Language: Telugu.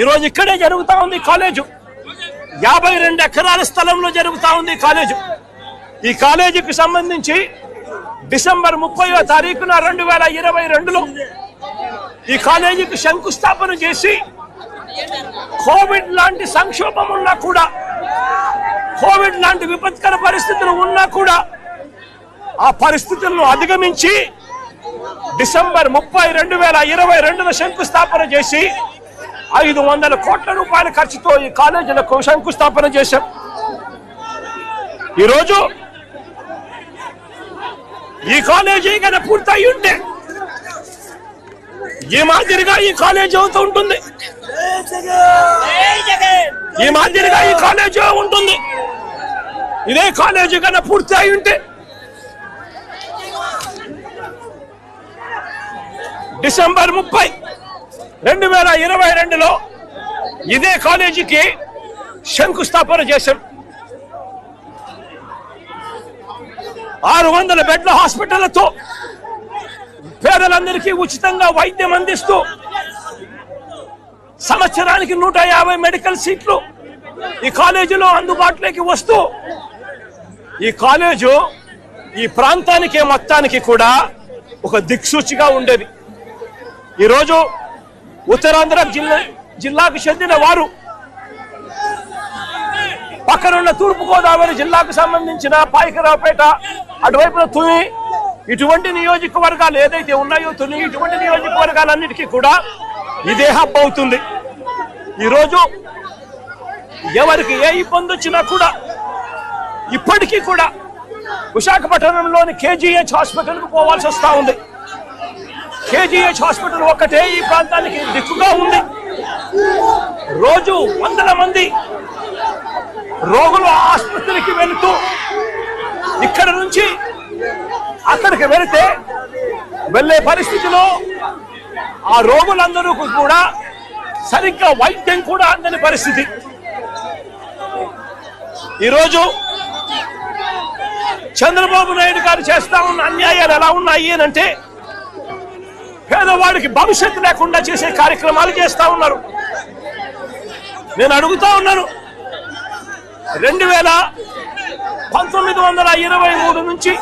ఈరోజు ఇక్కడే జరుగుతా ఉంది కాలేజు. యాభై రెండు ఎకరాల స్థలంలో జరుగుతూ ఉంది కాలేజు. ఈ కాలేజీకి సంబంధించి డిసెంబర్ ముప్పైవ తారీఖున రెండు వేల ఇరవై రెండులో ఈ కాలేజీకి శంకుస్థాపన చేసి కోవిడ్ లాంటి సంక్షోభం ఉన్నా కూడా కోవిడ్ లాంటి విపత్కర పరిస్థితులు ఉన్నా కూడా ఆ పరిస్థితులను అధిగమించి డిసెంబర్ ముప్పై రెండు వేల ఇరవై రెండున శంకుస్థాపన చేసి ఐదు వందల కోట్ల రూపాయల ఖర్చుతో ఈ కాలేజీలకు శంకుస్థాపన చేశాం. ఈరోజు ఈ కాలేజీ కనుక పూర్తయి ఉంటే ఈ మాదిరిగా ఈ కాలేజీ అవుతూ ఉంటుంది. ఈ మాదిరిగా ఈ కాలేజీ ఉంటుంది. ఇదే కాలేజీ కన్నా పూర్తి అయి ఉంటే డిసెంబర్ ముప్పై రెండు వేల ఇరవై రెండులో ఇదే కాలేజీకి శంకుస్థాపన చేశాం ఆరు వందల బెడ్ల హాస్పిటళ్ళతో పేదలందరికీ ఉచితంగా వైద్యం అందిస్తూ సంవత్సరానికి నూట యాభై మెడికల్ సీట్లు ఈ కాలేజీలో అందుబాటులోకి వస్తూ ఈ కాలేజు ఈ ప్రాంతానికి మొత్తానికి కూడా ఒక దిక్సూచిగా ఉండేది. ఈరోజు ఉత్తరాంధ్ర జిల్లా జిల్లాకు చెందిన వారు పక్కనున్న తూర్పుగోదావరి జిల్లాకు సంబంధించిన పాయకరావుపేట అటువైపున తుని ఇటువంటి నియోజకవర్గాలు ఏదైతే ఉన్నాయో తుని ఇటువంటి నియోజకవర్గాలన్నిటికీ కూడా ఇదే హబ్ అవుతుంది. ఈరోజు ఎవరికి ఏ ఇబ్బంది వచ్చినా కూడా ఇప్పటికీ కూడా విశాఖపట్నంలోని కేజీహెచ్ హాస్పిటల్కు పోవాల్సి వస్తూ ఉంది. కేజీహెచ్ హాస్పిటల్ ఒక్కటే ఈ ప్రాంతానికి దిక్కుగా ఉంది. రోజు వందల మంది రోగులు ఆసుపత్రికి వెళుతూ ఇక్కడ నుంచి అక్కడికి వెళితే వెళ్ళే పరిస్థితిలో ఆ రోగులందరూ కూడా సరిగ్గా వైద్యం కూడా అందని పరిస్థితి. ఈరోజు చంద్రబాబు నాయుడు గారు చేస్తా ఉన్న అన్యాయాలు ఎలా ఉన్నాయి అని అంటే పేదవాడికి భవిష్యత్తు లేకుండా చేసే కార్యక్రమాలు చేస్తా ఉన్నారు. నేను అడుగుతా ఉన్నాను రెండు వేల పంతొమ్మిది వందల ఇరవై మూడు నుంచి